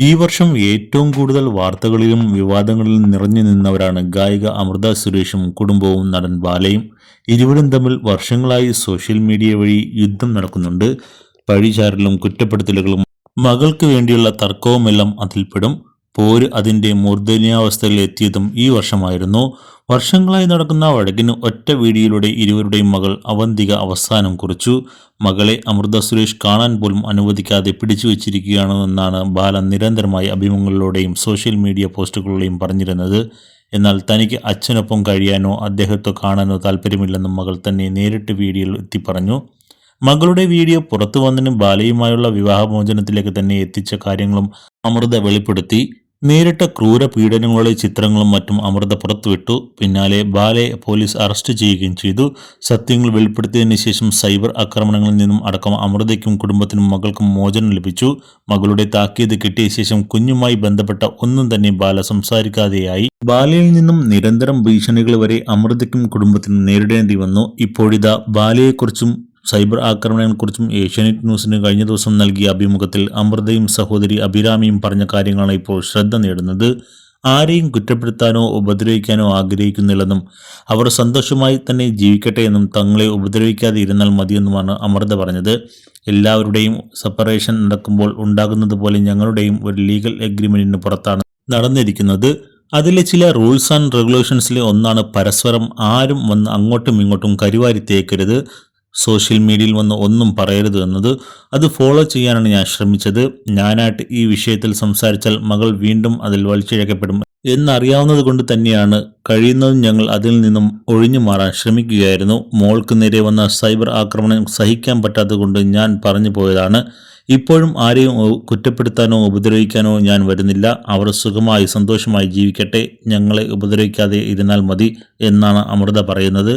ഈ വർഷം ഏറ്റവും കൂടുതൽ വാർത്തകളിലും വിവാദങ്ങളിലും നിറഞ്ഞു നിന്നവരാണ് ഗായിക അമൃത സുരേഷും കുടുംബവും നടൻ ബാലയും. ഇരുവരും തമ്മിൽ വർഷങ്ങളായി സോഷ്യൽ മീഡിയ വഴി യുദ്ധം നടക്കുന്നുണ്ട്. പഴിചാരലും കുറ്റപ്പെടുത്തലുകളും മകൾക്ക് വേണ്ടിയുള്ള തർക്കവുമെല്ലാം അതിൽപ്പെടും. പോര് അതിന്റെ മൂർധന്യാവസ്ഥയിൽ എത്തിയതും ഈ വർഷമായിരുന്നു. വർഷങ്ങളായി നടക്കുന്ന വഴക്കിന് ഒറ്റ വീഡിയോയിലൂടെ ഇരുവരുടെയും മകൾ അവന്തിക അവസാനം കുറിച്ചു. മകളെ അമൃത സുരേഷ് കാണാൻ പോലും അനുവദിക്കാതെ പിടിച്ചു വച്ചിരിക്കുകയാണെന്നാണ് ബാലൻ നിരന്തരമായി അഭിമുഖങ്ങളിലൂടെയും സോഷ്യൽ മീഡിയ പോസ്റ്റുകളിലൂടെയും പറഞ്ഞിരുന്നത്. എന്നാൽ തനിക്ക് അച്ഛനൊപ്പം കഴിയാനോ അദ്ദേഹത്തെ കാണാനോ താല്പര്യമില്ലെന്നും മകൾ തന്നെ നേരിട്ട് വീഡിയോയിൽ എത്തി പറഞ്ഞു മകളുടെ വീഡിയോ പുറത്തു വന്നതിനും ബാലയുമായുള്ള വിവാഹമോചനത്തിലേക്ക് തന്നെ എത്തിച്ച കാര്യങ്ങളും അമൃത വെളിപ്പെടുത്തി. നേരിട്ട ക്രൂര പീഡനങ്ങളുടെ ചിത്രങ്ങളും മറ്റും അമൃത പുറത്തുവിട്ടു. പിന്നാലെ ബാലയെ പോലീസ് അറസ്റ്റ് ചെയ്യുകയും ചെയ്തു. സത്യങ്ങൾ വെളിപ്പെടുത്തിയതിനു ശേഷം സൈബർ ആക്രമണങ്ങളിൽ നിന്നും അടക്കം അമൃതയ്ക്കും കുടുംബത്തിനും മകൾക്കും മോചനം ലഭിച്ചു. മകളുടെ താക്കീത് കിട്ടിയ ശേഷം കുഞ്ഞുമായി ബന്ധപ്പെട്ട ഒന്നും തന്നെ ബാല സംസാരിക്കാതെയായി. ബാലയിൽ നിന്നും നിരന്തരം ഭീഷണികൾ വരെ അമൃതയ്ക്കും കുടുംബത്തിനും നേരിടേണ്ടി വന്നു. ഇപ്പോഴിതാ ബാലയെക്കുറിച്ചും സൈബർ ആക്രമണങ്ങളെക്കുറിച്ചും ഏഷ്യാനെറ്റ് ന്യൂസിന് കഴിഞ്ഞ ദിവസം നൽകിയ അഭിമുഖത്തിൽ അമൃതയും സഹോദരി അഭിരാമിയും പറഞ്ഞ കാര്യങ്ങളാണ് ഇപ്പോൾ ശ്രദ്ധ നേടുന്നത്. ആരെയും കുറ്റപ്പെടുത്താനോ ഉപദ്രവിക്കാനോ ആഗ്രഹിക്കുന്നില്ലെന്നും അവർ സന്തോഷമായി തന്നെ ജീവിക്കട്ടെ എന്നും തങ്ങളെ ഉപദ്രവിക്കാതെ ഇരുന്നാൽ മതിയെന്നുമാണ് അമൃത പറഞ്ഞത്. എല്ലാവരുടെയും സെപ്പറേഷൻ നടക്കുമ്പോൾ ഉണ്ടാകുന്നത് പോലെ ഞങ്ങളുടെയും ഒരു ലീഗൽ എഗ്രിമെന്റിന് പുറത്താണ് നടന്നിരിക്കുന്നത്. അതിലെ ചില റൂൾസ് ആൻഡ് റെഗുലേഷൻസിലെ ഒന്നാണ് പരസ്പരം ആരും വന്ന് അങ്ങോട്ടും ഇങ്ങോട്ടും കരിവാരി തേക്കരുത്. സോഷ്യൽ മീഡിയയിൽ വന്ന് ഒന്നും പറയരുത് എന്നത് അത് ഫോളോ ചെയ്യാനാണ് ഞാൻ ശ്രമിച്ചത്. ഞാനായിട്ട് ഈ വിഷയത്തിൽ സംസാരിച്ചാൽ മകൾ വീണ്ടും അതിൽ വലിച്ചിഴക്കപ്പെടും എന്നറിയാവുന്നത് കൊണ്ട് തന്നെയാണ് കഴിയുന്നതും ഞങ്ങൾ അതിൽ നിന്നും ഒഴിഞ്ഞു മാറാൻ ശ്രമിക്കുകയായിരുന്നു. മോൾക്ക് നേരെ വന്ന സൈബർ ആക്രമണം സഹിക്കാൻ പറ്റാത്തതുകൊണ്ട് ഞാൻ പറഞ്ഞു പോയതാണ്. ഇപ്പോഴും ആരെയും കുറ്റപ്പെടുത്താനോ ഉപദ്രവിക്കാനോ ഞാൻ വരുന്നില്ല. അവർ സുഖമായി സന്തോഷമായി ജീവിക്കട്ടെ. ഞങ്ങളെ ഉപദ്രവിക്കാതെ ഇരുന്നാൽ മതി എന്നാണ് അമൃത പറയുന്നത്.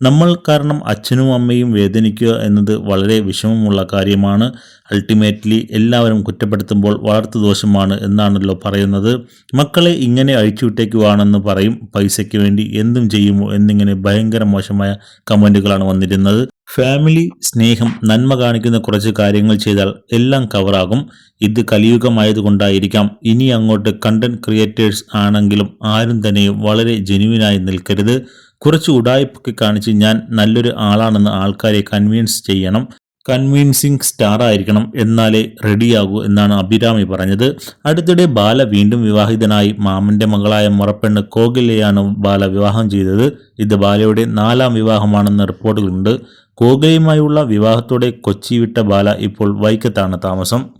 നമ്മൾ കാരണം അച്ഛനും അമ്മയും വേദനിക്കുക എന്നത് വളരെ വിഷമമുള്ള കാര്യമാണ്. അൾട്ടിമേറ്റ്ലി എല്ലാവരും കുറ്റപ്പെടുത്തുമ്പോൾ വളർത്തു ദോഷമാണ് എന്നാണല്ലോ പറയുന്നത്. മക്കളെ ഇങ്ങനെ അഴിച്ചുവിട്ടേക്കുവാണെന്ന് പറയും. പൈസയ്ക്ക് വേണ്ടി എന്തും ചെയ്യുമോ എന്നിങ്ങനെ ഭയങ്കര മോശമായ കമന്റുകളാണ് വന്നിരുന്നത്. ഫാമിലി സ്നേഹം നന്മ കാണിക്കുന്ന കുറച്ച് കാര്യങ്ങൾ ചെയ്താൽ എല്ലാം കവറാകും ഇത് കലിയുഗമായതുകൊണ്ടായിരിക്കാം. ഇനി അങ്ങോട്ട് കണ്ടന്റ് ക്രിയേറ്റേഴ്സ് ആണെങ്കിലും ആരും തന്നെയും വളരെ ജെനുവിനായി നിൽക്കരുത്. കുറച്ച് ഉടായ്പൊക്കെ കാണിച്ച് ഞാൻ നല്ലൊരു ആളാണെന്ന് ആൾക്കാരെ കൺവിൻസ് ചെയ്യണം. കൺവീൻസിങ് സ്റ്റാർ ആയിരിക്കണം എന്നാലേ റെഡിയാകൂ എന്നാണ് അഭിരാമി പറഞ്ഞത്. അടുത്തിടെ ബാല വീണ്ടും വിവാഹിതനായി മാമന്റെ മകളായ മുറപ്പെണ്ണ് കോകിലയാണ് ബാല വിവാഹം ചെയ്തത്. ഇത് ബാലയുടെ നാലാം വിവാഹമാണെന്ന് റിപ്പോർട്ടുകളുണ്ട് കോകിലയുമായുള്ള വിവാഹത്തോടെ കൊച്ചി വിട്ട ബാല ഇപ്പോൾ വൈക്കത്താണ് താമസം.